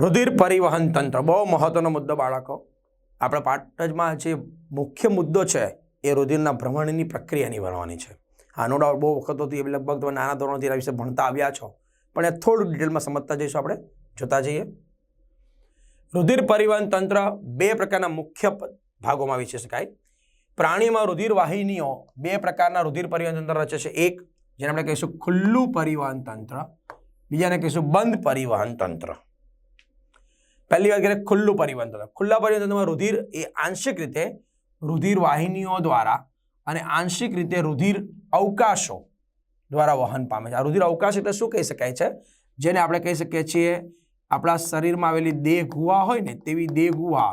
રુધિર પરિવહન તંત્ર. બહુ મહત્વનો મુદ્દો બાળકો. આપણા પાટજમાં જે મુખ્ય મુદ્દો છે, એ રુધિરના ભ્રમણની પ્રક્રિયાની ભણવાની છે. આનો ડાઉટ બહુ વખત હતી એ લગભગ તમે નાના ધોરણથી એના વિશે ભણતા આવ્યા છો. પણ એ થોડું ડિટેલમાં સમજતા જઈશું આપણે. જોતા જઈએ. રુધિર પરિવહન તંત્ર બે પ્રકારના મુખ્ય ભાગોમાં વિચારી શકાય. પ્રાણીમાં રુધિર વાહિનીઓ બે પ્રકારના રુધિર પરિવહન તંત્ર રચે છે. એક, જેને આપણે કહીશું ખુલ્લું પરિવહન તંત્ર. બીજાને કહીશું બંધ પરિવહન તંત્ર. પહેલી વાત કરીએ ખુલ્લું પરિવહન તંત્ર. ખુલ્લા પરિવહન રુધિર એ આંશિક રીતે રુધિર વાહિનીઓ દ્વારા અને આંશિક રીતે રુધિર અવકાશો દ્વારા વહન પામે છે. આ રુધિર અવકાશ એટલે શું કહી શકાય છે? જેને આપણે કહી શકીએ છીએ આપણા શરીરમાં આવેલી દેહ ગુહા હોય ને તેવી દેહ ગુહા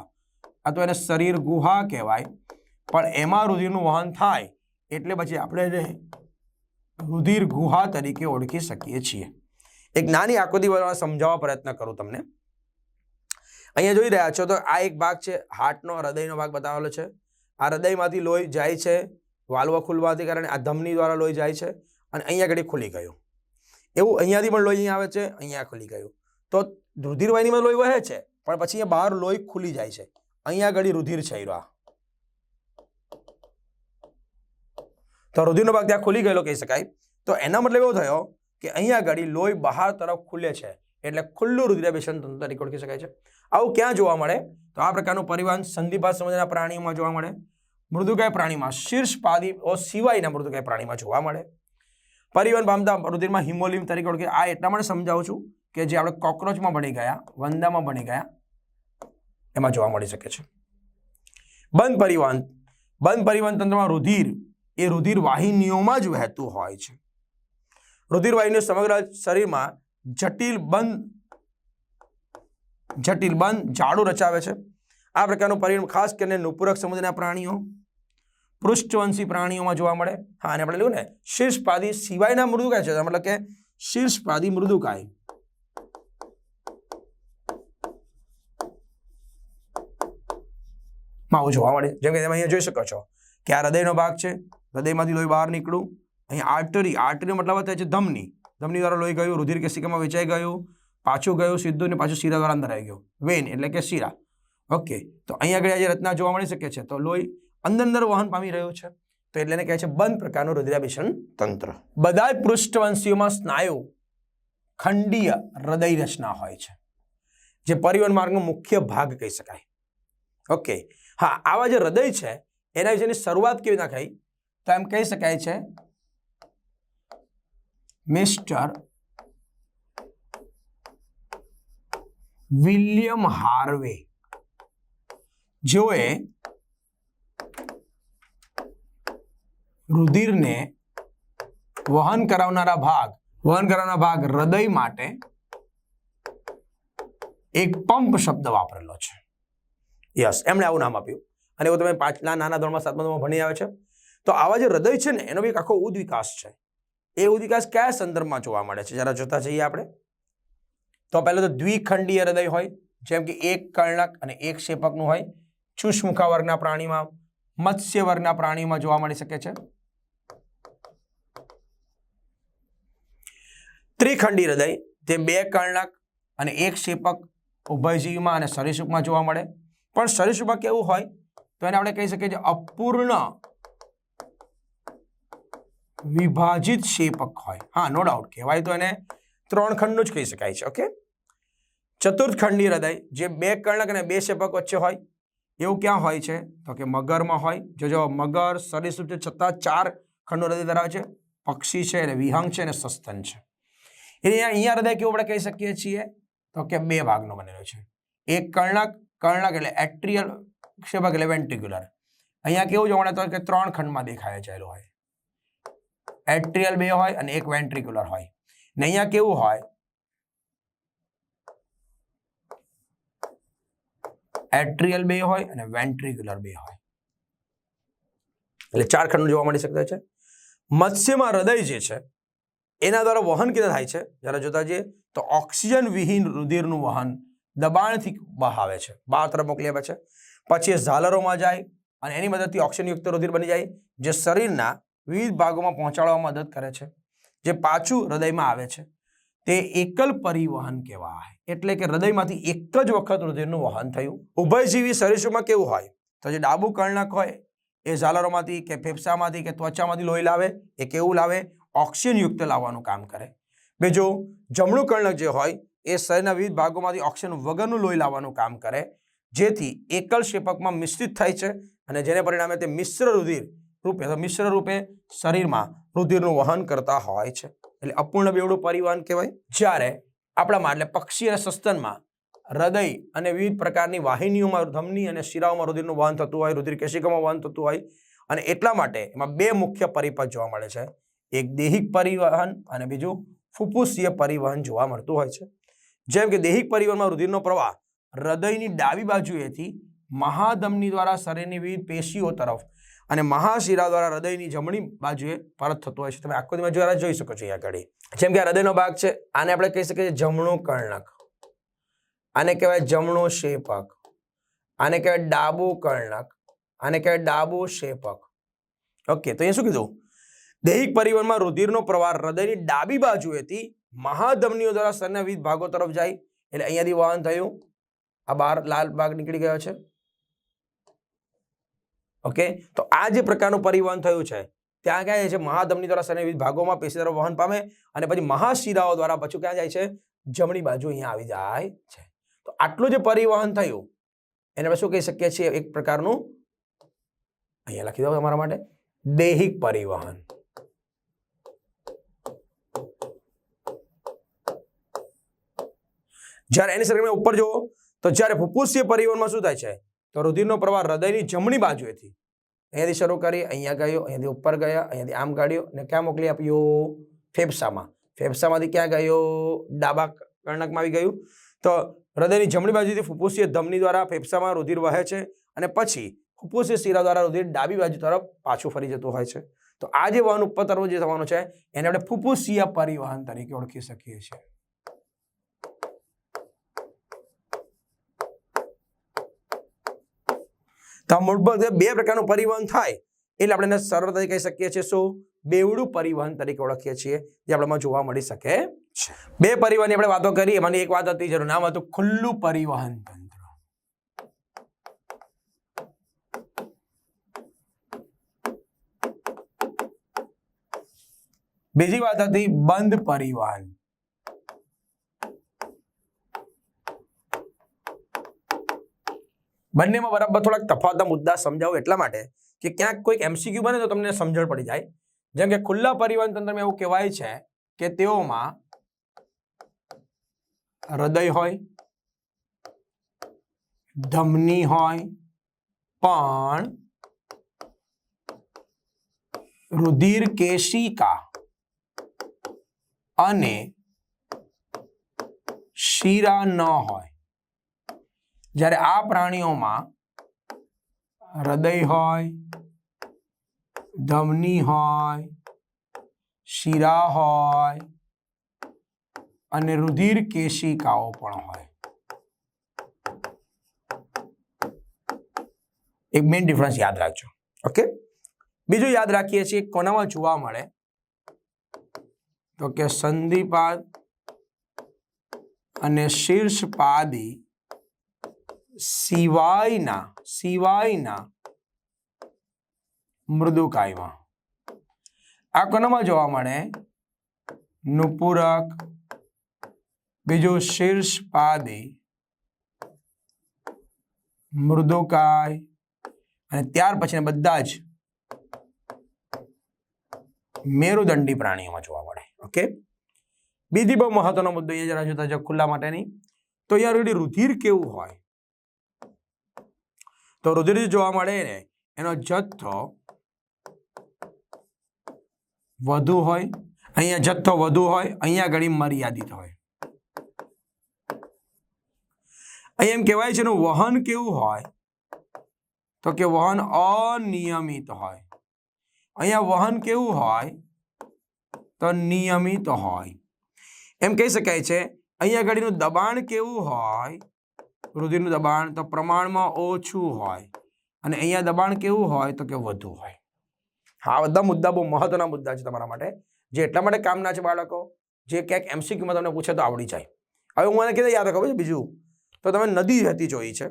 અથવા એને શરીર ગુહા કહેવાય. પણ એમાં રુધિરનું વહન થાય એટલે પછી આપણે એને રુધિર ગુહા તરીકે ઓળખી શકીએ છીએ. એક નાની આકૃતિ બનાવવા સમજાવવા પ્રયત્ન કરું તમને. અહીંયા જોઈ રહ્યા છો તો આ એક ભાગ છે, હાર્ટનો હૃદયનો ભાગ બતાવેલો છે. આ હૃદયમાંથી લોહી જાય છે, વાલ્વ ખુલવાથી કારણે આ ધમની દ્વારા લોહી જાય છે અને અહીંયા ઘડી ખુલી ગયું. એવું અહીંયાથી પણ લોહી આવે છે, અહીંયા ખુલી ગયું. તો રુધિરવાહિનીમાં લોહી વહે છે, પણ પછી અહીંયા બહાર લોહી ખુલી જાય છે. અહીંયા ઘડી રુધિર છે આ. તો રુધિરનો ભાગ ત્યાં ખુલી ગયેલો કહી શકાય. તો એના મતલબ એવો થયો કે અહીંયા ઘડી લોહી બહાર તરફ ખુલે છે. એટલે ખુલ્લું રુધિરાભિસરણ તંત્ર તરીકે ઓળખી શકાય છે. આવું ક્યાં જોવા મળે? તો આ પ્રકારનું પરિવહન સંધિપાત સમજના પ્રાણીઓમાં જોવા મળે. મૃદુકાય પ્રાણીમાં શીર્ષપાદીઓ સિવાયના મૃદુકાય પ્રાણીમાં જોવા મળે. પરિવહન પામતા રુધિરમાં હિમોલિમ તરીકે ઓળખી. આ એટલા માટે સમજાવું છું કે જે આપણે કોક્રોચમાં બની ગયા, વંદામાં બની ગયા, એમાં જોવા મળી શકે છે. બંધ પરિવહન બંધ પરિવહન તંત્રમાં રુધિર, એ રુધિર વાહિનીઓમાં જ વહેતું હોય છે. રુધિર વાહિનીઓ સમગ્ર શરીરમાં જટિલ બંધ જટિલ બંધ જાડું રચાવે છે. આ પ્રકારનું પરિણામ ખાસ કરીને નુપુરક સમુદ્રના પ્રાણીઓ, પૃષ્ઠવંશી પ્રાણીઓમાં જોવા મળે. હા, અને આપણે લેવું ને, શીર્ષપાદી સિવાયના મૃદુકાય છે? મતલબ કે શીર્ષપાદી મૃદુકાય માવો જોવા મળે. જેમ કે તમે અહીંયા જોઈ શકો છો કે આ હૃદયનો ભાગ છે. હૃદયમાંથી લોહી બહાર નીકળ્યું. અહીંયા આર્ટરી આર્ટરી મતલબ થાય છે ધમની. ધમની દ્વારા લોહી ગયું, રુધિર કેશિકામાં વેચાઈ ગયું, પાછું ગયું સીધું ને પાછું શીરા દ્વારા અંદર આવી ગયું. વેન એટલે કે શીરા. ઓકે, તો અહીંયા આગળ આજે રચના જોવા મળી શકે છે. તો લોહી અંદર અંદર વહન પામી રહ્યું છે. તો એટલે કહે છે બંધ પ્રકારનું રુધિરાભિષણ તંત્ર. બધા પૃષ્ઠવંશીઓમાં સ્નાયુ ખંડીય હૃદય રચના હોય છે, જે પરિવહન માર્ગનો મુખ્ય ભાગ કહી શકાય. ઓકે, હા, આવા જે હૃદય છે, એના વિશેની શરૂઆત કેવી રીતના થઈ તો એમ કહી શકાય છે મિસ્ટર વિલિયમ હાર્વે. જેઓએ રુધિરને વહન કરાવનારા ભાગ, વહન કરાવનારા ભાગ હૃદય માટે એક પંપ શબ્દ વાપરેલો છે. યસ, એમણે આવું નામ આપ્યું. અને એવું તમે પાંચના નાના ધોરણમાં સાતમા ધોરણમાં ભણી આવે છે. તો આવા જે હૃદય છે ને, એનો બી એક આખો ઉદ્વિકાસ છે. એ ઉદ વિકાસ કયા સંદર્ભમાં જોવા મળે છે? જરા જોતા જઈએ આપણે. તો પહેલાં તો દ્વિખંડીય હૃદય હોય, જેમ કે એક કર્ણક અને એક શેપકનું હોય. શુષ્મુખા વર્ગના પ્રાણીમાં, મત્સ્ય વર્ગના પ્રાણીમાં જોવા મળી શકે છે. ત્રિખંડી હૃદય તે બે કર્ણક અને એક શેપક ઉભયજીવીમાં અને સરીસૃપમાં જોવા મળે. પણ સરીસૃપમાં કેવું હોય? તો એને આપણે કહી શકીએ છીએ અપૂર્ણ વિભાજિત શેપક હોય. હા નો ડાઉટ કહેવાય તો એને ત્રણ ખંડનું જ કહી શકાય છે ઓકે ચતુર્થખંડી હૃદય, જે બે કર્ણક અને બે શેપક વચ્ચે હોય, એવું ક્યાં હોય છે? તો કે મગરમાં હોય. જો જો મગર સરીસૃપ છે છતાં ચાર ખંડનું હૃદય ધરાવે છે. પક્ષી છે અને વિહંગ છે અને સસ્તન છે. એટલે અહીંયા હૃદય કેવું આપણે કહી શકીએ છીએ? તો કે બે ભાગનો બનેલો છે. એક કર્ણક કર્ણક એટલે એટ્રિયલ શેપક એટલે વેન્ટિક્યુલર અહીંયા કેવું જોવા મળે તો કે ત્રણ ખંડમાં દેખાય ચાલ્યું હોય. એટ્રિયલ બે હોય અને એક વેન્ટ્રિક્યુલર હોય. ને અહીંયા કેવું હોય? એટ્રિયલ બે હોય અને વેન્ટ્રિક્યુલર બે હોય. એટલે ચાર ખંડ જોવા મળી શકતા છે. મત્સ્યમાં હૃદય જે છે, એના દ્વારા વહન કેટલા થાય છે? જરા જોતા જઈએ, તો ઓક્સિજન વિહીન રુધિરનું વહન દબાણથી બહાવે છે. બહાર તરફ મોકલી આપે છે. પછી એ ઝાલરોમાં જાય અને એની મદદથી ઓક્સિજનયુક્ત રુધિર બની જાય, જે શરીરના વિવિધ ભાગોમાં પહોંચાડવામાં મદદ કરે છે, જે પાછું હૃદયમાં આવે છે. તે એકલ પરિવહન કહેવાય. એટલે કે હૃદયમાંથી એક જ વખત રુધિરનું વહન થયું. ઉભયજીવી શરીરમાં કેવું હોય? તો જે ડાબુ કર્ણક હોય, એ ઝાલરોમાંથી કે ફેફસામાંથી કે ત્વચામાંથી લોહી લાવે, એ કેવું લાવે? ઓક્સિજનયુક્ત લાવવાનું કામ કરે. બીજું, જમણું કર્ણક જે હોય, એ શરીરના વિવિધ ભાગોમાંથી ઓક્સિજન વગરનું લોહી લાવવાનું કામ કરે, જેથી એકલ શેપકમાં મિશ્રિત થાય છે અને જેને પરિણામે તે મિશ્ર રુધિર રૂપે મિશ્ર રૂપે શરીરમાં રુધિરનું વહન કરતા હોય છે. એટલે અપૂર્ણ બેવડું પરિવહન કહેવાય. જ્યારે આપણામાં, એટલે પક્ષી અને સસ્તનમાં હૃદય અને વિવિધ પ્રકારની વાહિનીઓમાં ધમની અને શિરાઓમાં રુધિરનું વહન થતું હોય, રુધિર કેશિકામાં વહન થતું હોય, અને એટલા માટે એમાં બે મુખ્ય પરિપથ જોવા મળે છે. એક દૈહિક પરિવહન અને બીજું ફુફુસીય પરિવહન જોવા મળતું હોય છે. જેમ કે દૈહિક પરિવહનમાં રુધિરનો પ્રવાહ હૃદયની ડાબી બાજુએથી મહાધમની દ્વારા શરીરની વિવિધ પેશીઓ તરફ અને મહાશિરા દ્વારા હૃદયની જમણી બાજુએ પરત થતો હોય છે. તમે આકૃતિમાં દ્વારા જોઈ શકો છો અહીંયા આગળ. જેમ કે હૃદયનો ભાગ છે, આને આપણે કહી શકીએ જમણું કર્ણક. આને કહેવાય જમણું શેપક. આને કહેવાય ડાબું કર્ણક. આને કહેવાય ડાબું શેપક. ઓકે, તો અહીંયા શું કીધું? દૈહિક પરિવહનમાં રુધિરનો પ્રવાહ હૃદયની ડાબી બાજુએથી મહાધમનીઓ દ્વારા શરીરના વિવિધ ભાગો તરફ જાય. એટલે અહીંયાથી વહન થયું. આ બહાર લાલ ભાગ નીકળી ગયો છે. ઓકે? તો આ જે પ્રકારનું પરિવહન થયું છે, ત્યાં ક્યાં જાય છે? મહાધમની દ્વારા શરીર વિવિધ ભાગોમાં પેશીદારો વહન પામે અને પછી મહાશિરાઓ દ્વારા પછી ક્યાં જાય છે? જમણી બાજુ અહીંયા આવી જાય છે. તો આટલું જે પરિવહન થયું, એને શું કહી શકીએ છીએ? એક પ્રકારનું, અહીંયા લખી દો તમારા માટે, દૈહિક પરિવહન. જ્યારે એની સરખામણી ઉપર જુઓ, તો જ્યારે ફુફુસીય પરિવહનમાં શું થાય છે? તો રુધિરનો પ્રવાહ હૃદયની જમણી બાજુએથી અહીંયાથી શરૂ કરી, અહીંયા ગયો, અહીંયાથી ઉપર ગયા, અહીંયાથી આમ કાઢ્યો અને ક્યાં મોકલી આપ્યો? ફેફસામાં. ફેફસામાંથી ક્યાં ગયો? ડાબા કર્ણકમાં આવી ગયું. તો હૃદયની જમણી બાજુથી ફુફ્ફુસીય ધમની દ્વારા ફેફસામાં રુધિર વહે છે અને પછી ફુફ્ફુસીય શિરા દ્વારા રુધિર ડાબી બાજુ તરફ પાછું ફરી જતું હોય છે. તો આ જે વાહન ઉપર તરફ જે થવાનું છે એને આપણે ફુફ્ફુસીય પરિવહન તરીકે ઓળખી શકીએ છીએ. તો મૂળભૂત બે પ્રકારનું પરિવહન થાય એટલે આપણે એને સરળતાથી કહી શકીએ છીએ. શું? બેવડું પરિવહન તરીકે ઓળખીએ છીએ, જે આપણામાં જોવા મળી શકે છે. બે પરિવહનની આપણે વાતો કરી એમાંની એક વાત હતી જેનું નામ હતું ખુલ્લું પરિવહન તંત્ર. બીજી વાત હતી બંધ પરિવહન. બંનેમાં બરાબર થોડાક તફાવતના મુદ્દા સમજાવું એટલા માટે કે ક્યાંક કોઈક એમસીક્યુ બને તો તમને સમજણ પડી જાય. જેમ કે ખુલ્લા પરિવહન તંત્રમાં એવું કહેવાય છે કે તેઓમાં હૃદય હોય, ધમની હોય, પણ રુધિર કેશિકા અને શીરા ન હોય. જ્યારે આ પ્રાણીઓમાં હૃદય હોય, ધમની હોય, શિરા હોય અને રુધિર કેશિકાઓ પણ હોય. એક મેઇન ડિફરન્સ યાદ રાખજો. ઓકે બીજું યાદ રાખીએ છીએ કોનામાં જોવા મળે? તો કે સંધિપાદ અને શીર્ષપાદી સિવાયના સિવાયના મૃદુકાયમાં આ કોનામાં જોવા મળે? નુપુરક, બીજું શીર્ષપાદી મૃદુકાય અને ત્યાર પછી બધા જ મેરુદંડી પ્રાણીઓમાં જોવા મળે. ઓકે? બીજી બહુ મહત્વનો મુદ્દો એ જરા જોતા જો ખુલ્લા માટેની. તો અહીંયા ઓલરેડી રુધિર કેવું હોય? તો રુધિર જોવા મળે ને, એનો જથ્થો વધુ હોય, અહીંયા જથ્થો વધુ હોય, અહીંયા ઘણી મર્યાદિત હોય. અહીંયા એમ કહેવાય છે એનું વહન કેવું હોય? તો કે વહન અનિયમિત હોય. અહીંયા વહન કેવું હોય? તો નિયમિત હોય. એમ કહી શકાય છે, અહીંયા ઘડીનું દબાણ કેવું હોય? રુધિરનું દબાણ તો પ્રમાણમાં ઓછું હોય અને અહીંયા દબાણ કેવું હોય તો કે વધુ હોય. હા બધા મુદ્દા બહુ મહત્વના મુદ્દા છે તમારા માટે. જે એટલા માટે કામના છે બાળકો, જે ક્યાંક એમસીક્યુમાં તમને પૂછે તો આવડી જાય. હવે હું મને કીધું, યાદ રાખો બીજું. તો તમે નદી વહેતી જોઈ છે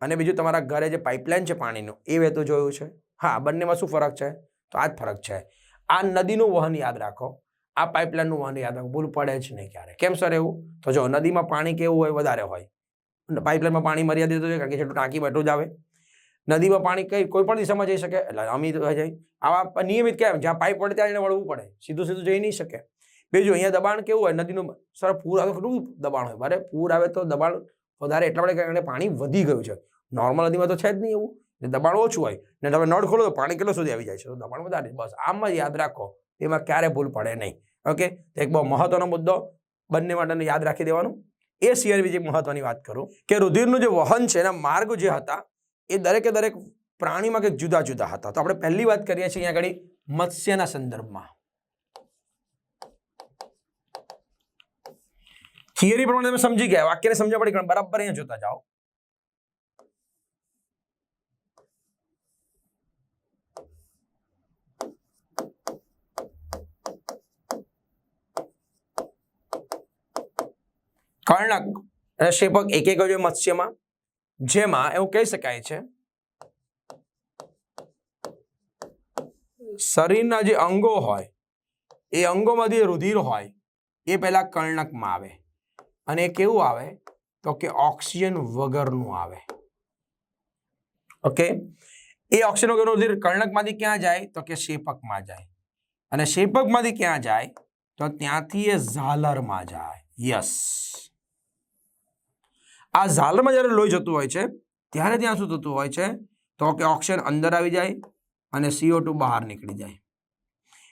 અને બીજું તમારા ઘરે જે પાઇપલાઇન છે પાણીનું, એ વહેતું જોયું છે. હા, બંનેમાં શું ફરક છે? તો આ જ ફરક છે. આ નદીનું વહન યાદ રાખો. આ પાઇપલાઇનનું વહન યાદ રાખો. ભૂલ પડે જ નહીં ક્યારે. કેમ સર એવું? તો જો નદીમાં પાણી કેવું હોય, વધારે હોય. પાઇપલાઇનમાં પાણી મર્યાદિત હોય કારણ કે જેટલું ટાંકી બેઠું જ આવે. નદીમાં પાણી કઈ, કોઈ પણ દિશામાં જઈ શકે, એટલે અમિત જાય આવા નિયમિત કેમ, જ્યાં પાઇપ પડે ત્યાં એને વળવું પડે. સીધું સીધું જઈ નહીં શકે. બીજું, અહીંયા દબાણ કેવું હોય, નદીનું સર, પૂર આવે કેટલું દબાણ હોય. બરાબર? પૂર આવે તો દબાણ વધારે, એટલા માટે કારણે પાણી વધી ગયું છે. નોર્મલ નદીમાં તો છે જ નહીં એવું. એટલે દબાણ ઓછું હોય. ને તમે નળ ખોલો તો પાણી કેટલું સુધી આવી જાય છે? તો દબાણ વધારે. બસ, આમ યાદ રાખો. એમાં ક્યારે ભૂલ પડે નહીં. ઓકે? એક બહુ મહત્વનો મુદ્દો બંને માટેને યાદ રાખી દેવાનું. એ સિવાય બીજી મહત્વની વાત કરું કે રુધિરનું જે વહન છે, એના માર્ગ જે હતા, એ દરેકે દરેક પ્રાણીમાં કંઈક જુદા જુદા હતા. તો આપણે પહેલી વાત કરીએ છીએ અહીંયા આગળ મત્સ્યના સંદર્ભમાં. થિયરી પ્રમાણે તમે સમજી ગયા, વાક્યને સમજવા પડી બરાબર અહીંયા જોતા જાઓ. કર્ણક અને શેપક એક એક હોય મત્સ્યમાં, જેમાં એવું કહી શકાય છે, શરીરના જે અંગો હોય, એ અંગોમાંથી રુધિર હોય, એ પહેલા કર્ણકમાં આવે. અને એ કેવું આવે? તો કે ઓક્સિજન વગરનું આવે. ઓકે એ ઓક્સિજન વગરનું રુધિર કર્ણકમાંથી ક્યાં જાય? તો કે શેપકમાં જાય. અને શેપકમાંથી ક્યાં જાય? તો ત્યાંથી એ ઝાલરમાં જાય. યસ આ ઝાલરમાં જ્યારે લોહી જતું હોય છે, ત્યારે ત્યાં શું થતું હોય છે? તો કે ઓક્સિજન અંદર આવી જાય અને સીઓ ટુ બહાર નીકળી જાય.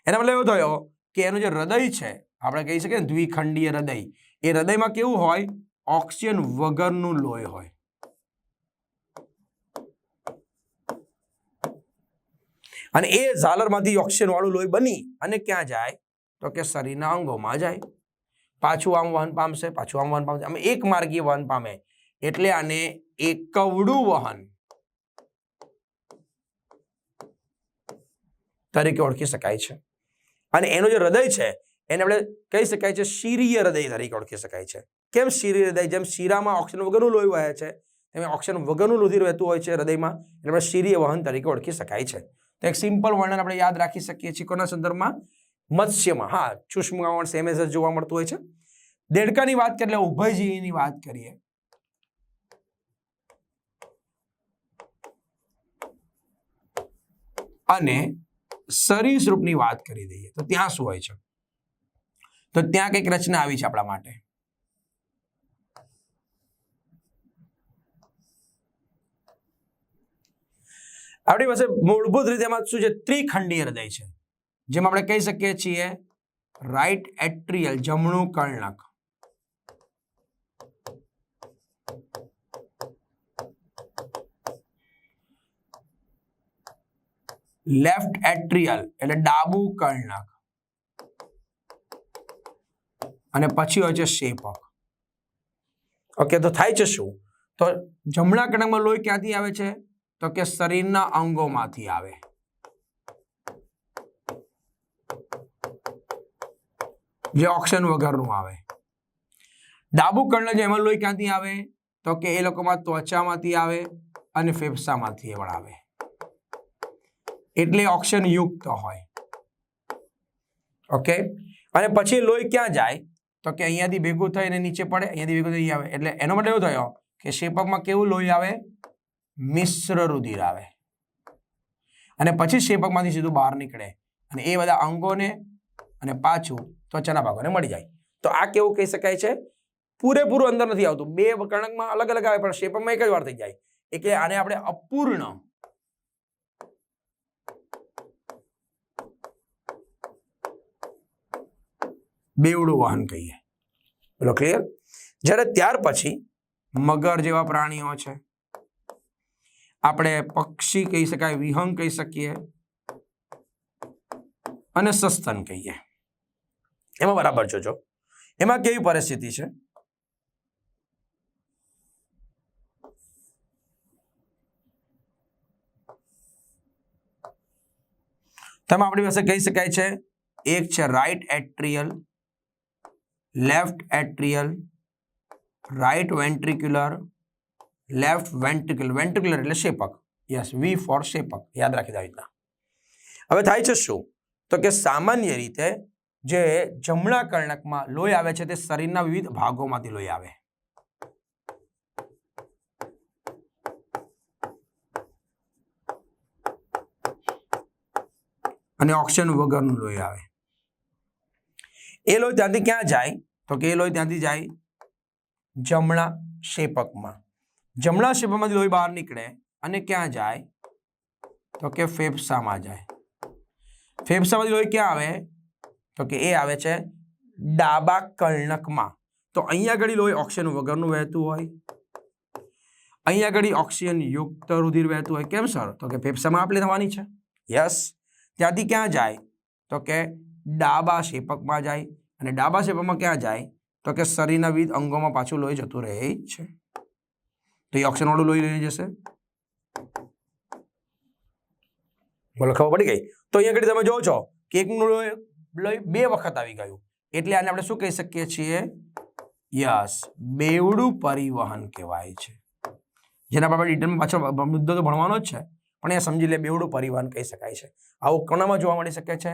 એના મતલબ એવો થયો કે એનું જે હૃદય છે, આપણે કહી શકીએ ને દ્વિખંડીય હૃદય, એ હૃદયમાં કેવું હોય? ઓક્સિજન વગરનું લોહી હોય. અને એ ઝાલરમાંથી ઓક્સિજન વાળું લોહી બની અને ક્યાં જાય? તો કે શરીરના અંગોમાં જાય. પાછું આમ વહન પામશે, પાછું આમ વહન પામશે. આમ એક માર્ગીય વહન પામે. એટલે આને એકવડું વહન. તરીકે ઓળખી શકાય છે. અને એનું જે હૃદય છે, એને આપણે કહી શકાય છે શીરીય હૃદય તરીકે ઓળખી શકાય છે. કેમ શીરીય હૃદય? જેમ શીરામાં ઓક્સિજન વગરનું લોહી વહે છે, તેમ ઓક્સિજન વગરનું રુધિર વહેતું હોય છે હૃદયમાં, એને આપણે શીરીય વહન તરીકે ઓળખી શકાય છે. તો એક સિમ્પલ વર્ણન આપણે યાદ રાખી શકીએ છીએ કોના સંદર્ભમાં? મત્સ્યમાં. હા સૂક્ષ્મકણ સેમ જોવા મળતું હોય છે. દેડકાની વાત કરીએ, એટલે ઉભયજીવીની વાત કરીએ. અને સરીસૃપની વાત કરી દઈએ તો ત્યાં શું હોય છે? તો ત્યાં કંઈક રચના આવી છે આપણા માટે. આપણી પાસે મૂળભૂત રીતે એમાં શું છે? ત્રિખંડીય હૃદય છે. જેમ આપણે કહી શકીએ છીએ રાઈટ એટ્રિયલ જમણું કર્ણક. લેફ્ટ એટ્રિયલ એટલે ડાબું કર્ણક અને પછી હોય છે શેપક. ઓકે તો થાય છે શું? તો જમણા કર્ણકમાં લોહી ક્યાંથી આવે છે? તો કે શરીરના અંગોમાંથી આવે. જે ઓક્સિજન વગરનું આવે. ડાબુ કર્ણ જે એમાં લોહી ક્યાંથી આવે? તો કે એ લોકોમાં ત્વચામાંથી આવે અને ફેફસામાંથી પણ આવે. એટલે ઓક્સિજન યુક્ત હોય. ઓકે અને પછી લોહી ક્યાં જાય? તો કે અહીંયાથી ભેગું થઈને નીચે પડે, અહીંયાથી ભેગું થઈ આવે. એટલે એનો માટે એવું થયો કે શેપકમાં કેવું લોહી આવે? મિશ્ર રુધિર આવે. અને પછી શેપકમાંથી સીધું બહાર નીકળે. અને એ બધા અંગોને અને પાછું ત્વચાના ભાગોને મળી જાય. તો આ કેવું કહી શકાય છે? પૂરેપૂરું અંદર નથી આવતું. બે કણકમાં અલગ અલગ આવે, પણ શેપકમાં એક જ વાર થઈ જાય. એટલે આને આપણે અપૂર્ણ બેવડું વાહન કહીએ. બોલો ક્લિયર જ્યારે ત્યાર પછી મગર જેવા પ્રાણીઓ છે, આપણે પક્ષી કહી શકાય, વિહંગ કહી શકીએ, અને સસ્તન કહીએ. એમાં બરાબર જોજો. એમાં કેવી પરિસ્થિતિ છે? તમે આપણી પાસે કહી શકાય છે, એક છે right atrial left atrial right ventricular left ventricular ventricular એટલે શેપક. Yes we four શેપક. યાદ રાખી આવી હવે થાય છે શું? તો કે સામાન્ય રીતે જે જમણા કર્ણકમાં લોહી આવે છે તે શરીરના વિવિધ ભાગોમાંથી લોહી આવે. અને ઓક્સિજન વગરનું લોહી આવે. એ લોહી ત્યાંથી ક્યાં જાય? તો કે એ લોહી ત્યાંથી જાય જમણા શેપકમાં. જમણા શેપકમાંથી લોહી બહાર નીકળે અને ક્યાં જાય? તો કે ફેફસામાં જાય. ફેફસામાંથી લોહી ક્યાં આવે? તો કે એ આવે છે ડાબા કર્ણકમાં. તો અહીંયા ઘડી લોહી ઓક્સિજન વગરનું વહેતું હોય. અહીંયા ઘડી ઓક્સિજન યુક્ત રુધિર વહેતું હોય. કેમ સર તો કે ફેફસામાં આપણે થવાની છે. યસ ત્યાંથી ક્યાં જાય? તો કે ડાબા શેપકમાં જાય અને ડાબા શેપકમાં ક્યાં જાય? તો કે શરીરના વિવિધ અંગોમાં પાછું લોહી જતું રહે છે. તો એ ઓક્સિજનવાળું લોહી લઈ જશે. બોલો, ખબર પડી ગઈ? તો અહીંયા આગળ તમે જોવો છો કે એકનું લોહી બે વખત આવી ગયું. એટલે આને આપણે શું કહી શકીએ છીએ? યસ, બેવડું પરિવહન કહેવાય છે. જેના આપણે ડિટેલમાં પાછો મુદ્દો તો ભણવાનો જ છે. પણ એ સમજી લે, બેવડું પરિવહન કહી શકાય છે. આવું કોનામાં જોવા મળી શકે છે?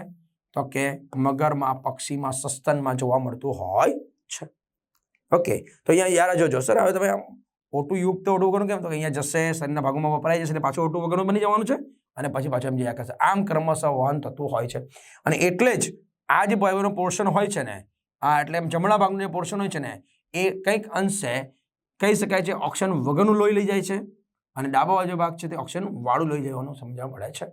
તો કે મગરમાં, પક્ષીમાં, સસ્તનમાં જોવા મળતું હોય છે. ઓકે તો અહીંયા યાર જોજો સર હવે તમે ઓટું યુક્ત ઓટું વગરનું કેમ? તો અહીંયા જશે, શરીરના ભાગોમાં વપરાય જશે અને પાછું ઓટું વગરનું બની જવાનું છે અને પછી પાછું એમ જયા કરશે. આમ ક્રમશઃ વહન થતું હોય છે. અને એટલે જ આ જે ભાઈઓનું પોર્શન હોય છે ને, આ એટલે એમ જમણા ભાગનું જે પોર્શન હોય છે ને, એ કંઈક અંશે કહી શકાય છે ઓક્સિજન વગરનું લોહી લઈ જાય છે અને ડાબા બાજુ ભાગ છે તે ઓક્સિજન વાળું લઈ જવાનું સમજવા મળે છે.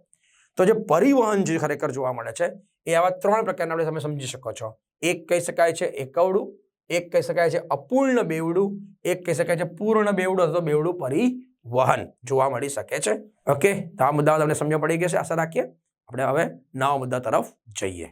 તો જે પરિવહન જે ખરેખર જોવા મળે છે, એ આવા ત્રણ પ્રકારના આપણે તમે સમજી શકો છો. એક કહી શકાય છે એકવડું, એક કહી શકાય છે અપૂર્ણ બેવડું, એક કહી શકાય છે પૂર્ણ બેવડું અથવા બેવડું પરિવહન જોવા મળી શકે છે. ઓકે તો આ મુદ્દા તમને સમજવા પડી ગઈ છે આશા રાખીએ. આપણે હવે નવા મુદ્દા તરફ જઈએ.